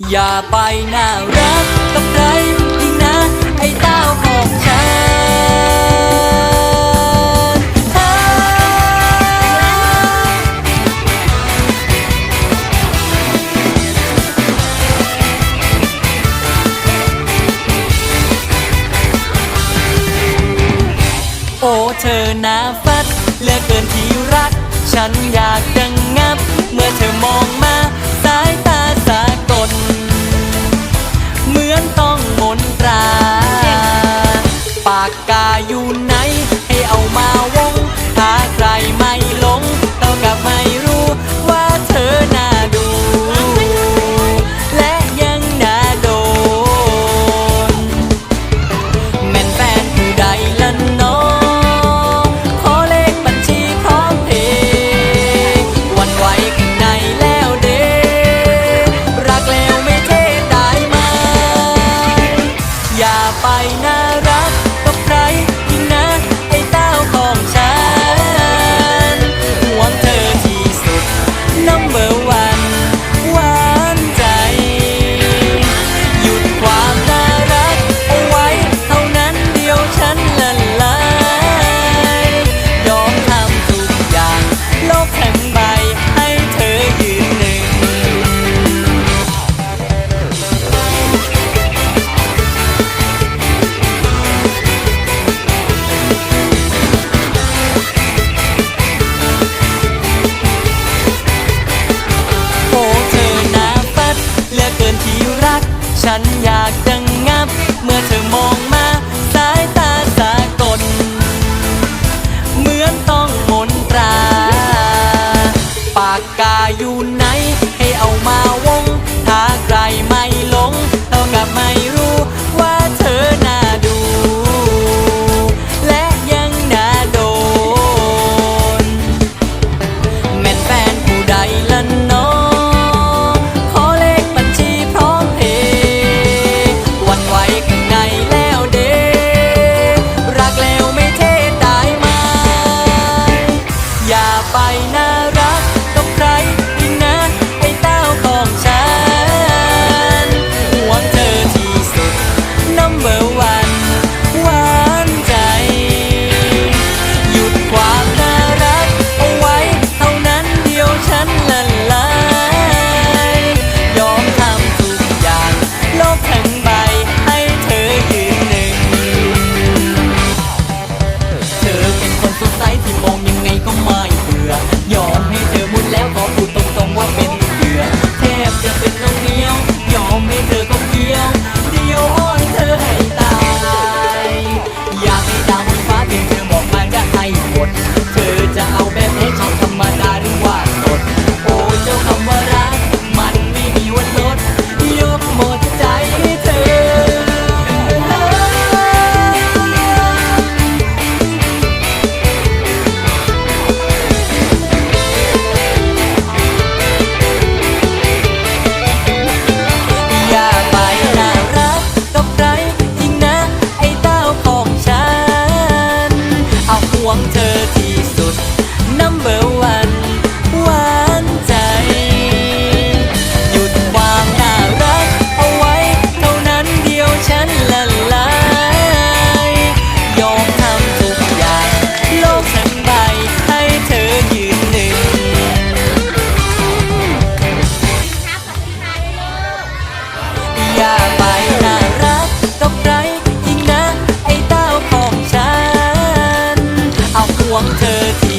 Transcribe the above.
อย่าไปน่ารักกับใครอีกนะ ไอ้เต้าของฉันโอ้เธอหน้าฟัดเลือเกินที่รัก ฉันอยากดังงับเมื่อ อยู่ไหน ให้เอามาว่า wanted to